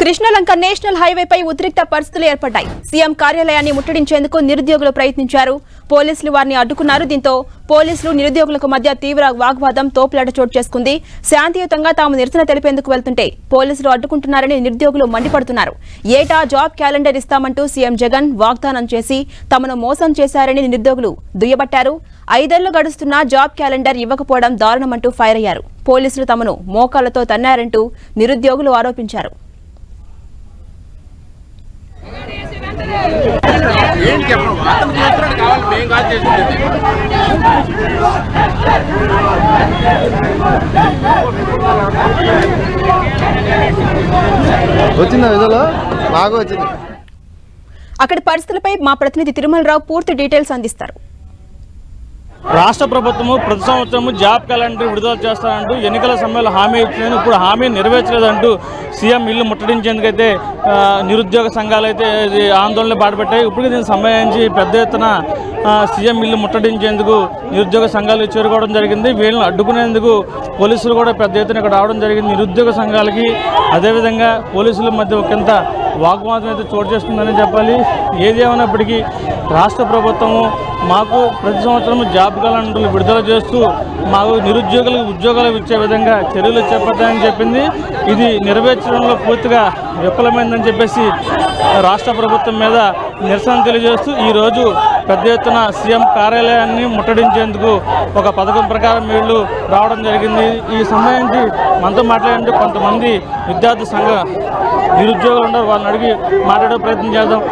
Krishnalanka national హైవేపై ఉద్రిక్త పరిస్థితులు ఏర్పడ్డాయి. సీఎం కార్యాలయాన్ని ముట్టడించేందుకు నిరుద్యోగులు ప్రయత్నించారు. పోలీసులు వారిని అడ్డుకున్నారు. దీంతో పోలీసులు నిరుద్యోగులకు మధ్య తీవ్ర వాగ్వాదం తోపులాట చోటు చేసుకుంది. శాంతియుతంగా తాము నిరసన తెలిపేందుకు వెళ్తుంటే పోలీసులు అడ్డుకుంటున్నారని నిరుద్యోగులు మండిపడుతున్నారు. ఏటా జాబ్ క్యాలెండర్ ఇస్తామంటూ సీఎం జగన్ వాగ్దానం చేసి తమను మోసం చేశారని నిరుద్యోగులు దుయ్యబట్టారు. ఐదేళ్ళు గడుస్తున్నా జాబ్ క్యాలెండర్ ఇవ్వకపోవడం దారుణమంటూ ఫైర్ అయ్యారు. పోలీసులు తమను మోకాలతో తన్నారంటూ నిరుద్యోగులు ఆరోపించారు. ఏం చెప్పడం అతను చేస్తున్నాడు కావాలి మేము కాదు చేసింది. వచ్చిందా విధులు? నాకు వచ్చింది. అక్కడి పరిస్థితులపై మా ప్రతినిధి తిరుమలరావు పూర్తి డీటెయిల్స్ అందిస్తారు. రాష్ట్ర ప్రభుత్వము ప్రతి సంవత్సరము జాబ్ క్యాలెండర్ విడుదల చేస్తానంటూ ఎన్నికల సమయంలో హామీ ఇచ్చిందని ఇప్పుడు హామీ నెరవేర్చలేదంటూ సీఎం ఇల్లు ముట్టడించేందుకైతే నిరుద్యోగ సంఘాలు అయితే ఇది ఆందోళన బాటపెట్టాయి. ఇప్పుడు దీనికి సంబంధించి పెద్ద ఎత్తున సీఎం ఇల్లు ముట్టడించేందుకు నిరుద్యోగ సంఘాలు చేరుకోవడం జరిగింది. వీళ్ళని అడ్డుకునేందుకు పోలీసులు కూడా పెద్ద ఎత్తున ఇక్కడ రావడం జరిగింది. నిరుద్యోగ సంఘాలకి అదేవిధంగా పోలీసుల మధ్య ఒకంత వాగ్వాదం అయితే చోటు చేసుకుందని చెప్పాలి. ఏదేమైనప్పటికీ రాష్ట్ర ప్రభుత్వము మాకు ప్రతి సంవత్సరం జాబ్ క్యాలెండర్లు విడుదల చేస్తూ మాకు నిరుద్యోగులకు ఉద్యోగాలు ఇచ్చే విధంగా చర్యలు చేపట్టాయని చెప్పింది. ఇది నెరవేర్చడంలో పూర్తిగా విఫలమైందని చెప్పేసి రాష్ట్ర ప్రభుత్వం మీద నిరసన తెలియజేస్తూ ఈరోజు పెద్ద ఎత్తున సీఎం కార్యాలయాన్ని ముట్టడించేందుకు ఒక పథకం ప్రకారం వీళ్ళు రావడం జరిగింది. ఈ సంబంధించి మనతో మాట్లాడేందుకు కొంతమంది విద్యార్థి సంఘ నిరుద్యోగులు ఉన్నారు వాళ్ళని అడిగి మాట్లాడే ప్రయత్నం చేద్దాం.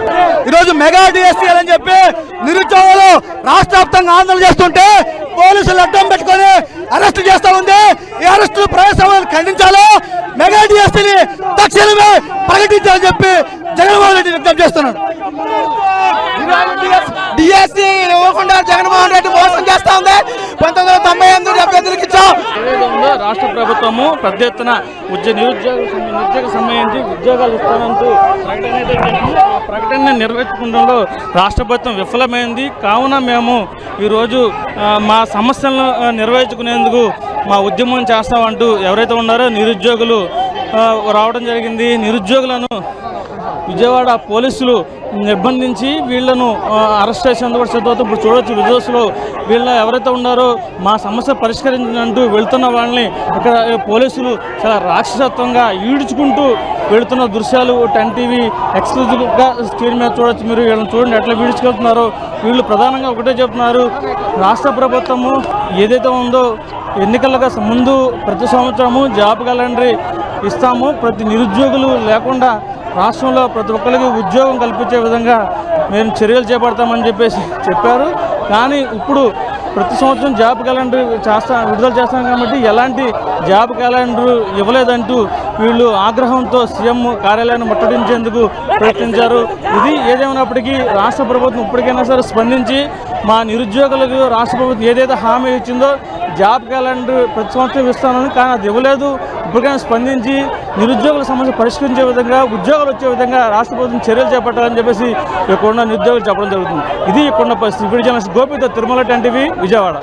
ఈరోజు మెగా డిఎస్సీ అని చెప్పి నిరుద్యోగులు రాష్ట్ర వ్యాప్తంగా ఆందోళన చేస్తుంటే పోలీసులు అడ్డం పెట్టుకొని అరెస్ట్ చేస్తా ఉంది. ఈ అరెస్టులు ప్రవేశం ఖండించాలో? మెగా డిఎస్సీని తక్షణమే ప్రకటించాలని చెప్పి జగన్మోహన్ రెడ్డి విజ్ఞప్తి చేస్తున్నాడు. రాష్ట్ర ప్రభుత్వము పెద్ద ఎత్తున ఉద్యోగ నిరుద్యోగ నిరుద్యోగ సంబంధించి ఉద్యోగాలు ఇస్తానంటూ ప్రకటన అయితే ఆ ప్రకటన నెరవేర్చుకోవడంలో రాష్ట్ర ప్రభుత్వం విఫలమైంది. కావున మేము ఈరోజు మా సమస్యలను నెరవేర్చుకునేందుకు మా ఉద్యమం చేస్తామంటూ ఎవరైతే ఉన్నారో నిరుద్యోగులు రావడం జరిగింది. నిరుద్యోగులను విజయవాడ పోలీసులు నిర్బంధించి వీళ్ళను అరెస్ట్ చేసేందుకు కూడా సిద్ధమవుతూ ఇప్పుడు చూడవచ్చు విజువల్స్లో వీళ్ళ ఎవరైతే ఉన్నారో మా సమస్య పరిష్కరించినంటూ వెళ్తున్న వాళ్ళని ఇక్కడ పోలీసులు చాలా రాక్షసత్వంగా ఈడ్చుకుంటూ వెళుతున్న దృశ్యాలు టెన్ టీవీ ఎక్స్క్లూజివ్గా స్క్రీన్ మీద చూడొచ్చు. మీరు వీళ్ళని చూడండి ఎట్లా వీడ్చుకెళ్తున్నారో వీళ్ళు ప్రధానంగా ఒకటే చెప్తున్నారు. రాష్ట్ర ప్రభుత్వము ఏదైతే ఉందో ఎన్నికలకు ముందు ప్రతి సంవత్సరము జాబ్ క్యాలెండర్ ఇస్తాము. ప్రతి నిరుద్యోగులు లేకుండా రాష్ట్రంలో ప్రతి ఒక్కరికి ఉద్యోగం కల్పించే విధంగా మేము చర్యలు చేపడతామని చెప్పేసి చెప్పారు. కానీ ఇప్పుడు ప్రతి సంవత్సరం జాబ్ క్యాలెండర్ చేస్తా విడుదల చేస్తాం కాబట్టి ఎలాంటి జాబ్ క్యాలెండర్ ఇవ్వలేదంటూ వీళ్ళు ఆగ్రహంతో సీఎం కార్యాలయాన్ని ముట్టడించేందుకు ప్రయత్నించారు. ఇది ఏదేమైనప్పటికీ రాష్ట్ర ప్రభుత్వం ఇప్పటికైనా సరే స్పందించి మా నిరుద్యోగులకు రాష్ట్ర ప్రభుత్వం ఏదైతే హామీ ఇచ్చిందో జాబ్ క్యాలెండర్ ప్రతి సంవత్సరం ఇస్తానని కానీ అది ఇవ్వలేదు. ఇప్పటికైనా స్పందించి నిరుద్యోగుల సమస్య పరిష్కరించే విధంగా ఉద్యోగాలు వచ్చే విధంగా రాష్ట్ర ప్రభుత్వం చర్యలు చేపట్టాలని చెప్పేసి ఇక్కడ ఉన్న నిరుద్యోగులు చెప్పడం జరుగుతుంది. ఇది ఇక్కడ ఉన్న పరిస్థితి. ఇప్పుడు జర్నలిస్ట్ గోపిత తిరుమల టీవీ విజయవాడ.